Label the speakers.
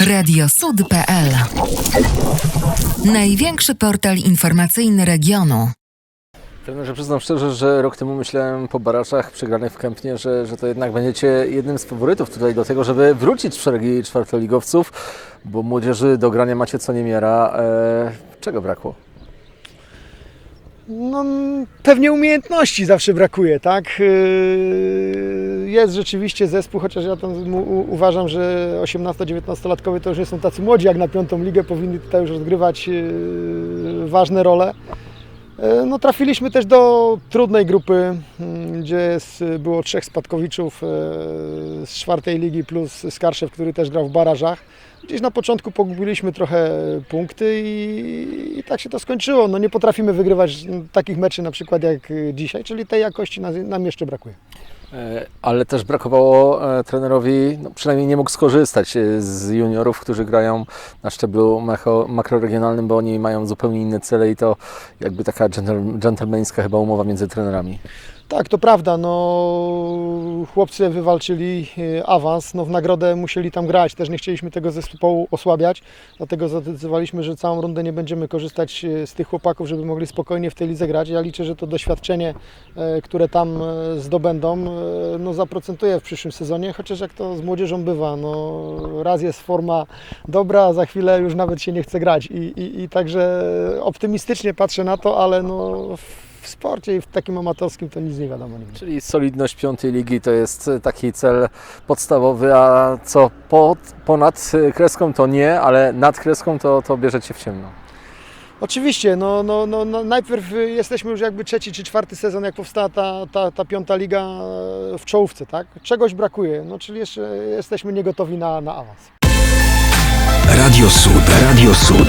Speaker 1: Radiosud.pl Największy portal informacyjny regionu.
Speaker 2: Trenerze, przyznam szczerze, że rok temu myślałem po baraczach przegranych w Kępnie, że, że to jednak będziecie jednym z faworytów tutaj do tego, żeby wrócić w szeregi czwartoligowców, bo młodzieży do grania macie co niemiara. E, czego brakło?
Speaker 3: No, pewnie umiejętności zawsze brakuje, tak? Yy, Jest rzeczywiście zespół, chociaż ja tam uważam, że 18-19-latkowie to już nie są tacy młodzi jak na piątą ligę, powinni tutaj już rozgrywać yy, ważne role. Yy, No, trafiliśmy też do trudnej grupy, mm, gdzie było trzech spadkowiczów yy, z czwartej ligi plus Skarszew, który też grał w barażach. Gdzieś na początku pogubiliśmy trochę punkty i, i tak się to skończyło. No nie potrafimy wygrywać takich meczy na przykład jak dzisiaj, czyli tej jakości nam jeszcze brakuje.
Speaker 2: E, ale też brakowało e, trenerowi, no, przynajmniej nie mógł skorzystać e, z juniorów, którzy grają na szczeblu makroregionalnym, bo oni mają zupełnie inne cele i to jakby taka dżentel- dżentelmeńska chyba umowa między trenerami.
Speaker 3: Tak, to prawda. No, chłopcy wywalczyli y, awans. No, w nagrodę musieli tam grać. Też nie chcieliśmy tego zespołu osłabiać. Dlatego zadecydowaliśmy, że całą rundę nie będziemy korzystać y, z tych chłopaków, żeby mogli spokojnie w tej lidze grać. Ja liczę, że to doświadczenie, e, które tam e, zdobędą, e, no, zaprocentuje w przyszłym sezonie. Chociaż jak to z młodzieżą bywa, no, raz jest forma dobra, a za chwilę już nawet się nie chce grać. I, i, i także optymistycznie patrzę na to, ale no, w sporcie i w takim amatorskim to nic nie wiadomo nigdy.
Speaker 2: Czyli solidność piątej ligi to jest e, taki cel podstawowy, a co pod, ponad kreską to nie, ale nad kreską to, to bierzecie w ciemno.
Speaker 3: Oczywiście, no, no, no, no, najpierw jesteśmy już jakby trzeci czy czwarty sezon, jak powstała ta, ta, ta piąta liga e, w czołówce, tak? Czegoś brakuje, no, czyli jeszcze jesteśmy niegotowi na, na awans.
Speaker 4: Radio Sud. Radio Sud.